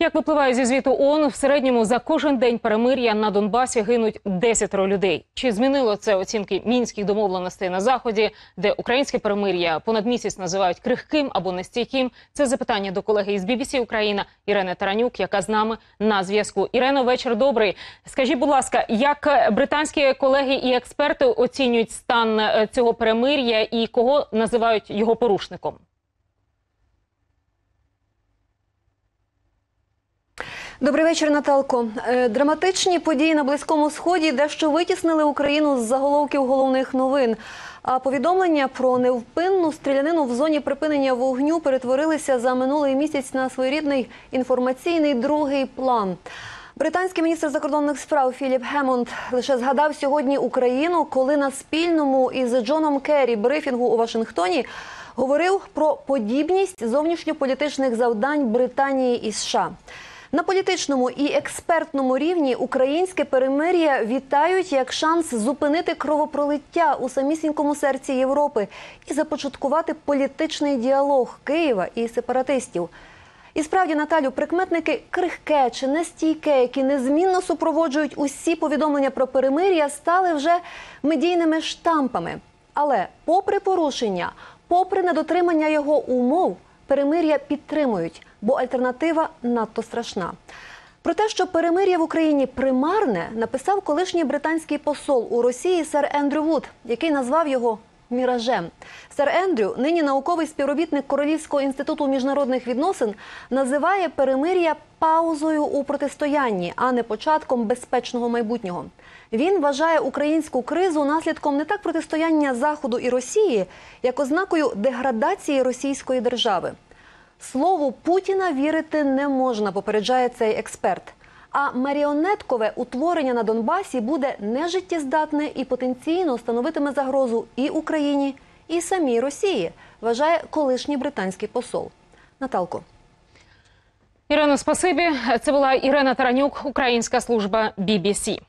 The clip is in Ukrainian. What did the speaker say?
Як випливає зі звіту ООН, в середньому за кожен день перемир'я на Донбасі гинуть 10 людей. Чи змінило це оцінки мінських домовленостей на заході, де українське перемир'я понад місяць називають крихким або нестійким? Це запитання до колеги із BBC Україна Ірени Таранюк, яка з нами на зв'язку. Ірено, вечір добрий. Скажіть, будь ласка, як британські колеги і експерти оцінюють стан е, цього перемир'я і кого називають його порушником? Добрий вечір, Наталко. Е, Драматичні події на близькому сході дещо витіснили Україну з заголовків головних новин. А повідомлення про невпинну стрілянину в зоні припинення вогню перетворилися за минулий місяць на своєрідний інформаційний другий план. Британський міністр закордонних справ Філіп Гемонд лише згадав сьогодні Україну, коли на спільному із Джоном Керрі брифінгу у Вашингтоні говорив про подібність зовнішньополітичних завдань Британії і США. На політичному і експертному рівні українське перемир'я вітають як шанс зупинити кровопролиття у самісінькому серці Європи і започаткувати політичний діалог Києва і сепаратистів. І справді, Наталю, прикметники крихке чи нестійке, які незмінно супроводжують усі повідомлення про перемир'я, стали вже медійними штампами. Але, попри порушення, попри недотримання його умов, перемир'я підтримують, бо альтернатива надто страшна. Про те, що перемир'я в Україні примарне, написав колишній британський посол у Росії сер Ендрю Вуд, який назвав його міражем. Сер Ендрю, нині науковий співробітник Королівського інституту міжнародних відносин, називає перемир'я паузою у протистоянні, а не початком безпечного майбутнього. Він вважає українську кризу наслідком не так протистояння Заходу і Росії, як ознакою деградації російської держави. Слову Путіна вірити не можна, попереджає цей експерт. А маріонеткове утворення на Донбасі буде нежиттєздатне і потенційно становитиме загрозу і Україні, і самій Росії, вважає колишній британський посол. Наталко. Ірина, спасибі. Це була Ірина Таранюк, Українська служба BBC.